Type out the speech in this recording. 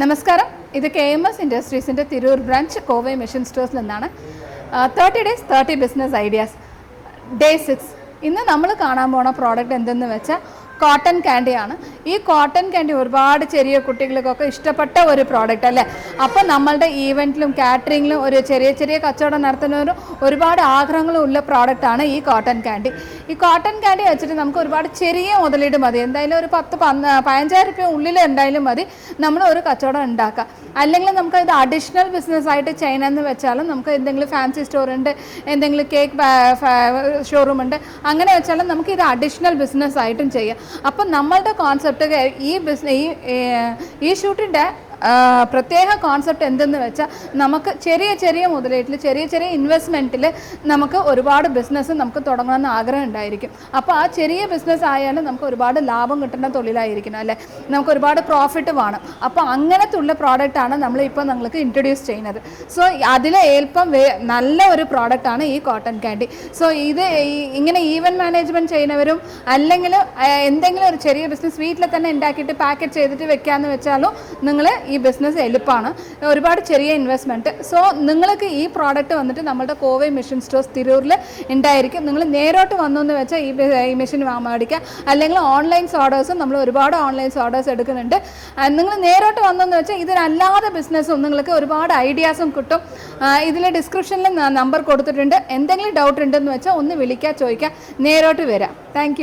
നമസ്കാരം. ഇത് K M S ഇൻഡസ്ട്രീസിന്റെ തിരൂർ ബ്രാഞ്ച് കോവൈ മെഷീൻ സ്റ്റോഴ്സിൽ നിന്നാണ്. Thirty days thirty business ideas day six ഇന്ന് നമ്മൾ കാണാൻ പോണ പ്രോഡക്റ്റ് എന്തെന്ന് വെച്ചാൽ കോട്ടൺ ക്യാൻഡിയാണ് ഈ കോട്ടൺ ക്യാൻഡി ഒരുപാട് ചെറിയ കുട്ടികൾക്കൊക്കെ ഇഷ്ടപ്പെട്ട ഒരു പ്രോഡക്റ്റ് അല്ലേ? അപ്പോൾ നമ്മളുടെ ഈവന്റിലും കാറ്ററിങ്ങിലും ഒരു ചെറിയ ചെറിയ കച്ചവടം നടത്തുന്നവരും ഒരുപാട് ആഗ്രഹങ്ങളും ഉള്ള പ്രോഡക്റ്റാണ് ഈ കോട്ടൺ ക്യാൻഡി ഈ കോട്ടൺ ക്യാൻഡി വെച്ചിട്ട് നമുക്ക് ഒരുപാട് ചെറിയ മുതലീട് മതി. എന്തായാലും ഒരു പത്ത് പതിനഞ്ചായിരം രൂപ ഉള്ളിൽ എന്തായാലും മതി. നമ്മൾ ഒരു കച്ചവടം ഉണ്ടാക്കുക അല്ലെങ്കിൽ നമുക്ക് ഇത് അഡീഷണൽ ബിസിനസ് ആയിട്ട് ചെയ്യണമെന്ന് വെച്ചാലും നമുക്ക് എന്തെങ്കിലും ഫാൻസി സ്റ്റോർ ഉണ്ട് എന്തെങ്കിലും കേക്ക് ഷോറൂം ഉണ്ട്. അങ്ങനെ വെച്ചാലും നമുക്ക് ഇത് അഡീഷണൽ ബിസിനസ് ആയിട്ടും ചെയ്യാം. അപ്പം നമ്മളുടെ കോൺസെപ്റ്റ് ഈ ബിസിനസ് ഈ ഈ ഷൂട്ടിന്റെ പ്രത്യേക കോൺസെപ്റ്റ് എന്തെന്ന് വെച്ചാൽ നമുക്ക് ചെറിയ ചെറിയ മുതലേറ്റിൽ ചെറിയ ചെറിയ ഇൻവെസ്റ്റ്മെന്റിൽ നമുക്ക് ഒരുപാട് ബിസിനസ് നമുക്ക് തുടങ്ങണമെന്ന് ആഗ്രഹം ഉണ്ടായിരിക്കും. അപ്പോൾ ആ ചെറിയ ബിസിനസ് ആയാലും നമുക്ക് ഒരുപാട് ലാഭം കിട്ടുന്ന തൊഴിലായിരിക്കണം അല്ലേ? നമുക്ക് ഒരുപാട് പ്രോഫിറ്റ് വേണം. അപ്പോൾ അങ്ങനത്തെ ഉള്ള പ്രോഡക്റ്റാണ് നമ്മളിപ്പോൾ നിങ്ങൾക്ക് ഇൻട്രൊഡ്യൂസ് ചെയ്യുന്നത്. സോ അതിലെ ഏൽപ്പം വേ- നല്ല ഒരു പ്രോഡക്റ്റാണ് ഈ കോട്ടൺ ക്യാൻഡി സോ ഇത് ഇങ്ങനെ ഈവൻ മാനേജ്മെന്റ് ചെയ്യുന്നവരും അല്ലെങ്കിൽ എന്തെങ്കിലും ഒരു ചെറിയ ബിസിനസ് വീട്ടിൽ തന്നെ ഉണ്ടാക്കിയിട്ട് പാക്കറ്റ് ചെയ്തിട്ട് വെക്കാമെന്ന് വെച്ചാലും നിങ്ങൾ ബിസിനസ് എളുപ്പമാണ് ഒരുപാട് ചെറിയ ഇൻവെസ്റ്റ്മെന്റ് സോ നിങ്ങൾക്ക് ഈ പ്രോഡക്റ്റ് വന്നിട്ട് നമ്മുടെ കോവൈ മെഷീൻ സ്റ്റോർസ് തിരൂരിൽ ഉണ്ടായിരിക്കും നിങ്ങൾ നേരോട്ട് വന്നു എന്ന് വെച്ചാൽ ഈ ഈ മെഷീൻ മേടിക്കുക അല്ലെങ്കിൽ ഓൺലൈൻ ഓർഡേഴ്സും നമ്മൾ ഒരുപാട് ഓൺലൈൻ ഓർഡേഴ്സ് എടുക്കുന്നുണ്ട്. നിങ്ങൾ നേരോട്ട് വന്നെന്ന് വെച്ചാൽ ഇതിനല്ലാതെ ബിസിനസ്സും നിങ്ങൾക്ക് ഒരുപാട് ഐഡിയാസും കിട്ടും. ഇതിൽ ഡിസ്ക്രിപ്ഷനിൽ നമ്പർ കൊടുത്തിട്ടുണ്ട്. എന്തെങ്കിലും ഡൗട്ട് ഉണ്ടെന്ന് വെച്ചാൽ ഒന്ന് വിളിക്കുക ചോദിക്കുക നേരോട്ട് വരാം. താങ്ക്